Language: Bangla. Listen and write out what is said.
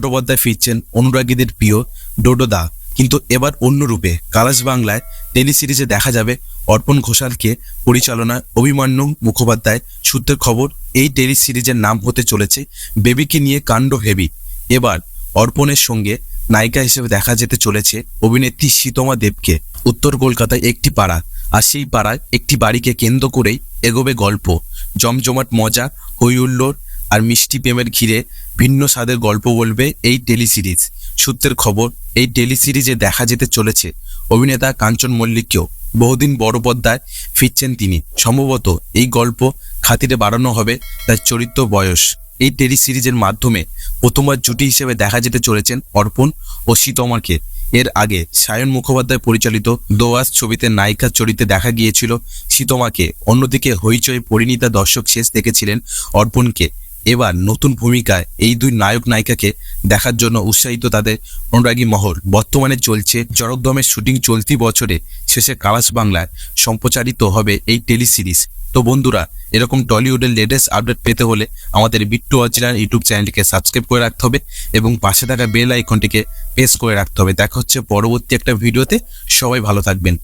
পর্দায় ফিরছেন অনুরাগীদের প্রিয় ডোডোদা কিন্তু এবার অন্য রূপে কালাস বাংলায় টেলি সিরিজে দেখা যাবে অর্পণ ঘোষালকে পরিচালনায় অভিমান্যু মুখোপাধ্যায়। সূত্রের খবর, এই টেলি সিরিজের নাম হতে চলেছে বেবিকে নিয়ে কাণ্ড হেভি এবার অর্পণের সঙ্গে নায়িকা হিসেবে দেখা যেতে চলেছে অভিনেত্রী শীতমা দেবকে। উত্তর কলকাতায় একটি পাড়া, আর সেই পাড়ায় একটি বাড়িকে কেন্দ্র করেই এগোবে গল্প। জমজমাট মজা, হৈহুল্লোড় আর মিষ্টি প্রেমের ঘিরে ভিন্ন স্বাদের গল্প বলবে এই টেলি সিরিজ। সূত্রের খবর, এই টেলি সিরিজে দেখা যেতে চলেছে অভিনেতা কাঞ্চন মল্লিককেও। বহুদিন বড় পর্দায় ফিরছেন তিনি। সম্ভবত এই গল্প খাতিরে বাড়ানো হবে তার চরিত্র বয়স। এই টেলি সিরিজের মাধ্যমে প্রথমবার জুটি হিসেবে দেখা যেতে চলেছেন অর্পণ ও শীতমাকে এর আগে সায়ন মুখোপাধ্যায় পরিচালিত দোয়াস ছবিতে নায়িকার চরিত্রে দেখা গিয়েছিল শীতমাকে অন্যদিকে হইচই পরিণীতা দর্শক শেষ দেখেছিলেন অর্পণকে। এবার নতুন ভূমিকায় এই দুই নায়ক নায়িকাকে দেখার জন্য উৎসাহিত তাদের অনুরাগী মহল। বর্তমানে চলছে জরকদমের শুটিং চলতি বছরে শেষে কালাস বাংলায় সম্প্রচারিত হবে এই টেলি সিরিজ তো বন্ধুরা, এরকম টলিউডের লেটেস্ট আপডেট পেতে হলে আমাদের বিট্টু অরিজিনাল ইউটিউব চ্যানেলটিকে সাবস্ক্রাইব করে রাখতে হবে এবং পাশে থাকা বেল আইকনটিকে প্রেস করে রাখতে হবে। দেখা হচ্ছে পরবর্তী একটা ভিডিওতে সবাই ভালো থাকবেন।